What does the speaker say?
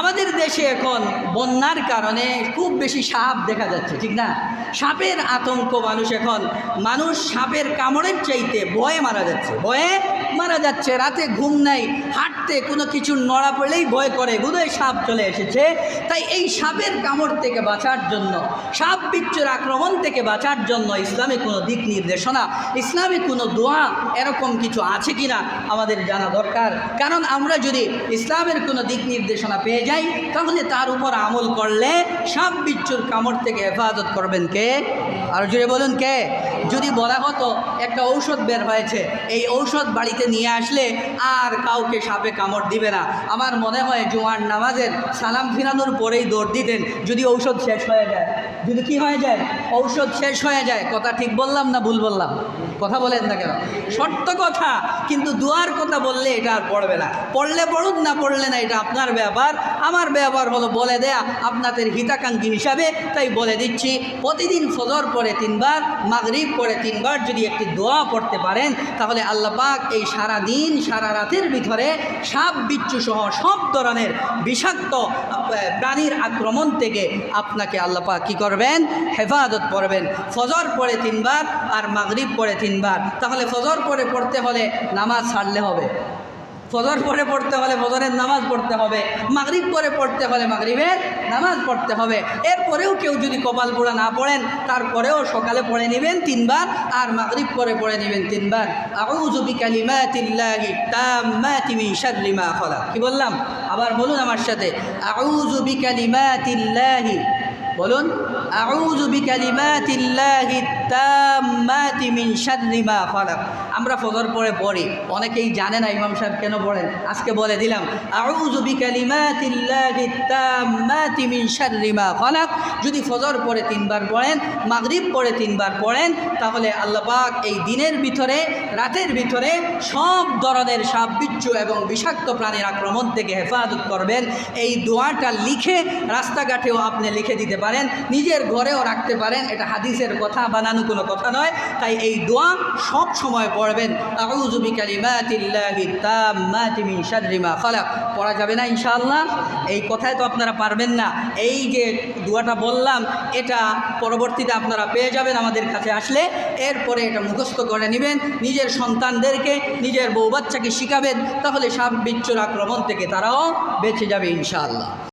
আমাদের দেশে এখন বন্যার কারণে খুব বেশি সাপ দেখা যাচ্ছে, ঠিক না? সাপের আতঙ্ক মানুষ এখন, মানুষ সাপের কামড়ের চাইতে ভয়ে মারা যাচ্ছে, ভয়ে মারা যাচ্ছে, রাতে ঘুম নাই, হাঁটতে কোনো কিছু নড়া পড়লেই ভয় করে, বোধহয় সাপ চলে এসেছে। তাই এই সাপের কামড় থেকে বাঁচার জন্য, সাপ বিচ্ছুর আক্রমণ থেকে বাঁচার জন্য ইসলামে কোনো দিক নির্দেশনা, ইসলামে কোনো দোয়া এরকম কিছু আছে কি না আমাদের জানা দরকার। কারণ আমরা যদি ইসলামের কোনো দিক নির্দেশনা পেয়ে যাই, তাহলে তার উপর আমল করলে সাপ বিচ্ছুর কামড় থেকে হেফাজত করবেন কে? আর জুড়ে বলুন কে? যদি বলা হতো একটা ঔষধ বের হয়েছে, এই ঔষধ বাড়িতে নিয়ে আসলে আর কাউকে সাপে কামড় দিবে না। আমার মনে হয় জোয়ার নামাজের সালাম ফিরানোর পরেই দৌড় দিতেন, যদি ঔষধ শেষ হয়ে যায়। যদি কি হয়ে যায়? ঔষধ শেষ হয়ে যায়। কথা ঠিক বললাম না ভুল বললাম? কথা বলেন না কেন? সত্য কথা, কিন্তু দুয়ার কথা বললে এটা আর পড়বে না। পড়লে পড়ুন না পড়লে না, এটা আপনার ব্যাপার। আমার ব্যাপার হলো বলে দেয়া, আপনাদের হিতাকাঙ্ক্ষী হিসাবে, তাই বলে দিচ্ছি। প্রতিদিন ফজর পরে তিনবার, মাগরিব পরে তিনবার যদি একটি দোয়া পড়তে পারেন, তাহলে আল্লাহ পাক এই সারা দিন, সারা রাতের ভিতরে সাপ, বিচ্ছু সহ সব ধরনের বিষাক্ত প্রাণীর আক্রমণ থেকে আপনাকে আল্লাহ পাক কী করবেন? হেফাজত করবেন। ফজর পড়ে তিনবার আর মাগরিব পরে তিনবার। তাহলে ফজর পরে পড়তে হলে নামাজ ছাড়লে হবে। ফজর পরে পড়তে হলে ফজরের নামাজ পড়তে হবে, মাগরিব পরে পড়তে হলে মাগরিবের নামাজ পড়তে হবে। এরপরেও কেউ যদি কপাল পোড়া না পড়েন, তারপরেও সকালে পড়ে নেবেন তিনবার আর মাগরিব পরে পড়ে নেবেন তিনবার। কি বললাম? আবার বলুন আমার সাথে, আউযু বিকালিমাতিল্লাহি বলুন, আউযু বিকালিমাতিল্লাহি তাম্মাতি মিন শাররি মা খালাক। আমরা ফজর পরে পড়ি। অনেকেই জানে না, ইমাম সাহেব কেন পড়েন? আজকে বলে দিলাম, আউযু বিকালিমাতিল্লাহি তাম্মাতি মিন শাররি মা খালাক। যদি ফজর পরে তিনবার পড়েন, মাগরিব পরে তিনবার পড়েন, তাহলে আল্লাহ পাক এই দিনের ভিতরে, রাতের ভিতরে সব ধরনের সাপ বিচ্ছু এবং বিষাক্ত প্রাণীর আক্রমণ থেকে হেফাজত করবেন। এই দোয়াটা লিখে রাস্তাঘাটেও আপনি লিখে দিতে পারেন। নিজের ঘরেও রাখতে পারেন, এটা হাদিসের কথা, বানানো কোনো কথা নয়। তাই এই দোয়া সব সময় পড়বেন। পড়া যাবে না ইনশাআল্লাহ। এই কথায় তো আপনারা পারবেন না। এই যে দোয়াটা বললাম, এটা পরবর্তীতে আপনারা পেয়ে যাবেন আমাদের কাছে আসলে। এরপরে এটা মুখস্থ করে নেবেন। নিজের সন্তানদেরকে, নিজের বউ বাচ্চাকে শিখাবেন। তাহলে সাপ, বিচ্ছুর আক্রমণ থেকে তারাও বেঁচে যাবে ইনশাআল্লাহ।